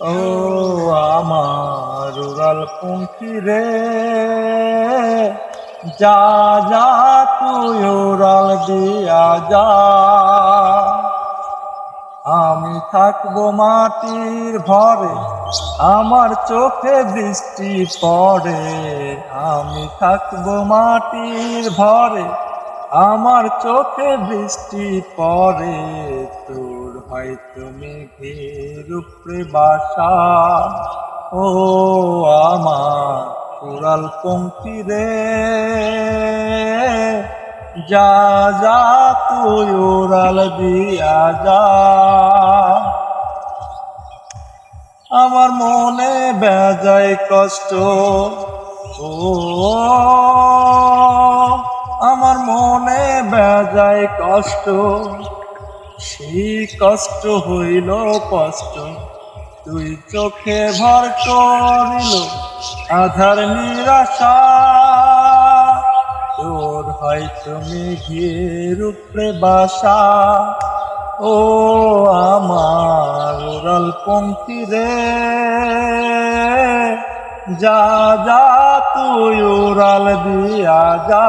ও আমার উড়াল পঙ্খী রে, যা যা, তুই উড়াল দিয়া যা। আমি থাকব মাটির ভরে, আমার চোখে বৃষ্টি পড়ে। আমি থাকব মাটির ভরে, আমার চোখে বৃষ্টি পড়ে। হয়তো মেঘের উপরে বাসা ও আমার উড়াল পঙ্ক্তি রে, যা যা, তুই উড়াল দিয়া যা। আমার মনে বেজায় কষ্ট। ও, আমার মনে বেজায় কষ্ট। সেই কষ্ট হইল কষ্ট। তুই চোখে ভর করিল আধার নিরাশা। তোর হয়তো মেঘের উপরে বাসা। ও আমার উড়াল পঙ্ক্তি রে, যা যা, তুই উড়াল দিয়া যা।